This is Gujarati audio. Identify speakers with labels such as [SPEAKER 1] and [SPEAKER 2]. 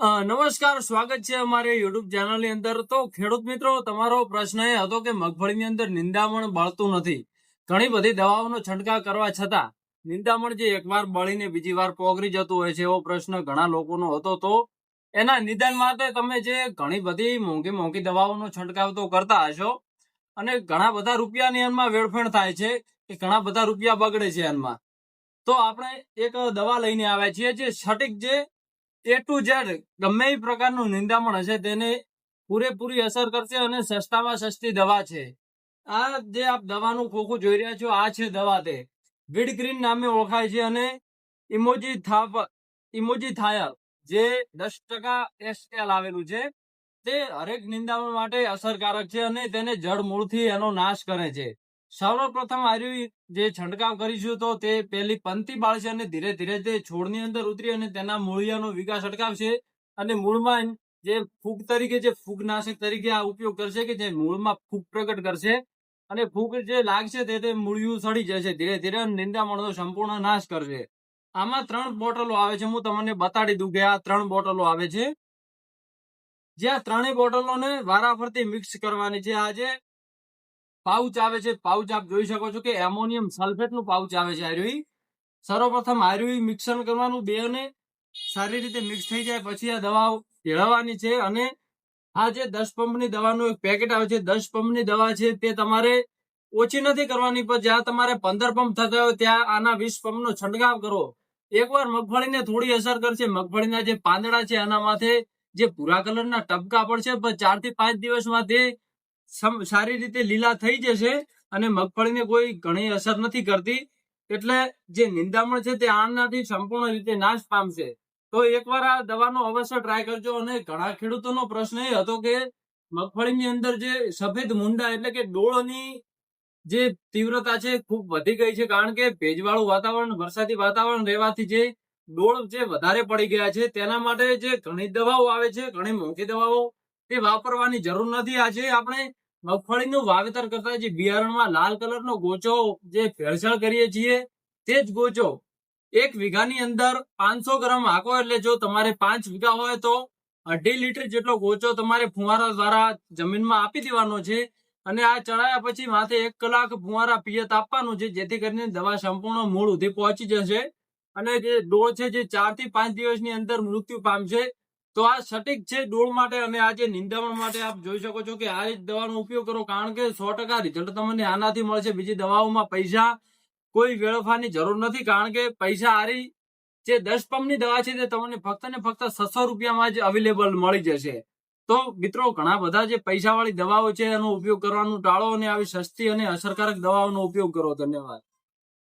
[SPEAKER 1] નમસ્કાર, સ્વાગત છે અમારે યુટ્યુબ ચેનલની અંદર. તો ખેડૂત મિત્રો, તમારો પ્રશ્ન એ હતો કે મગફળીની અંદર નિંદામણ બળતું નથી. ઘણી બધી દવાઓનો છંટકાવ કરવા છતાં નિંદામણ જે એકવાર બળીને બીજી વાર પોગરી જતું હોય છે એવો પ્રશ્ન ઘણા લોકોનો હતો. તો એના નિદાન માટે તમે જે ઘણી બધી મોંઘી મોંઘી દવાઓનો છંટકાવ તો કરતા હશો અને ઘણા બધા રૂપિયાની એમાં વેડફેણ થાય છે કે ઘણા બધા રૂપિયા બગડે છે એમાં. તો આપણે એક દવા લઈને આવ્યા છીએ જે સટીક જે એ ટુ ઝેડ ગમે એ પ્રકારનું નિંદામણ હશે તેને પૂરેપૂરી અસર કરશે અને સસ્તામાં સસ્તી દવા છે. આ જે આપ દવાનું ખોખું જોઈ રહ્યા છો, આ છે દવા તે. વીડ ગ્રીન નામે ઓળખાય છે અને ઇમોજી થાપ ઇમોજી થાયલ જે દસ ટકા એસએલ આવેલું છે. તે હરેક નિંદામણ માટે અસરકારક છે અને તેને જડ મૂળથી એનો નાશ કરે છે. સર્વપ્રથમ આર્યુ જે છંટકાવ કરીશું તો તે પેલી પંક્તિ બાળશે અને ધીરે ધીરે તે છોડની અંદર ઉતરી અને તેના મૂળિયાનો વિકાસ અટકાવશે. અને મૂળમાં જે ફૂગ તરીકે, જે ફૂગનાશક તરીકે આ ઉપયોગ કરશે કે જે મૂળમાં ફૂગ પ્રગટ કરશે. અને ફૂગ જે લાગશે તે તે મૂળિયું સડી જશે ધીરે ધીરે નિંદામણનો સંપૂર્ણ નાશ કરશે. આમાં ત્રણ બોટલો આવે છે. હું તમને બતાડી દઉં કે આ ત્રણ બોટલો આવે છે. જે આ ત્રણેય બોટલોને વારાફરતી મિક્સ કરવાની છે. આ જે પાઉચ આવે છે. પાઉચ આપ જોઈ શકો છો કે એમોનિયમ સલ્ફેટનું પાઉચ આવે છે આર્યુઈ સર્વપ્રથમ આર્યુઈ મિક્સર કરવાનું બે ને સારી રીતે મિક્સ થઈ જાય. પછી આ દવાઓ કેળવવાની છે અને આ જે દસ પંપની દવાનું એક પેકેટ આવે છે, દસ પંપની દવા છે તે તમારે ઓછી નથી કરવાની, પણ જ્યાં તમારે પંદર પંપ થતા હોય ત્યાં આના વીસ પંપનો છંટકાવ કરો. એકવાર મગફળીને થોડી અસર કરશે. મગફળીના જે પાંદડા છે એના માથે જે ભૂરા કલરના ટપકા પડશે, પણ ચારથી પાંચ દિવસમાં તે સારી રીતે લીલા થઈ જશે અને મગફળીને કોઈ ઘણી અસર નથી કરતી. એટલે જે નિંદામણ છે તે આનાથી સંપૂર્ણ રીતે નાશ પામશે. તો એકવાર આ દવાનો અવશ્ય ટ્રાય કરજો અને ઘણા ખેડૂતોનો પ્રશ્ન એ હતો કે મગફળીની અંદર જે સફેદ મુંડા એટલે કે ડોળની જે તીવ્રતા છે ખૂબ વધી ગઈ છે કારણ કે ભેજવાળું વાતાવરણ, વરસાદી વાતાવરણ રહેવાથી જે ડોળ જે વધારે પડી ગયા છે તેના માટે જે ઘણી દવાઓ આવે છે, ઘણી મોંઘી દવાઓ તે વાપરવાની જરૂર નથી. આજે આપણે મગફળીનું વાવેતર કરતા જે બિયારણમાં લાલ કલરનો ગોચો જે ભેળસેળ કરીએ છીએ, તે જ ગોચો એક વીઘાની અંદર પાંચસો ગ્રામ હાકો એટલે જો તમારે પાંચ વીઘા હોય તો અઢી લીટર જેટલો ગોચો તમારે ફુવારા દ્વારા જમીનમાં આપી દેવાનો છે. અને આ ચડાયા પછી માથે એક કલાક ફુવારા પિયત આપવાનું છે, જેથી કરીને દવા સંપૂર્ણ મૂળ સુધી પહોંચી જશે. અને જે ડો છે, જે ચારથી પાંચ દિવસની અંદર મૃત્યુ પામશે. તો આ સટીક છે ડોળ માટે અને આ જે નિંદામણ માટે આપ જોઈ શકો છો કે આ જ દવાનો ઉપયોગ કરો, કારણ કે સો ટકા રિઝલ્ટ તમને આનાથી મળશે. બીજી દવાઓમાં પૈસા કોઈ વેળફાની જરૂર નથી, કારણ કે પૈસા આરી જે દસ પંપની દવા છે તે તમને ફક્ત ને ફક્ત છસો રૂપિયામાં જ અવેલેબલ મળી જશે. તો મિત્રો, ઘણા બધા જે પૈસાવાળી દવાઓ છે એનો ઉપયોગ કરવાનું, ટાળો અને આવી સસ્તી અને અસરકારક દવાઓનો ઉપયોગ કરો. ધન્યવાદ.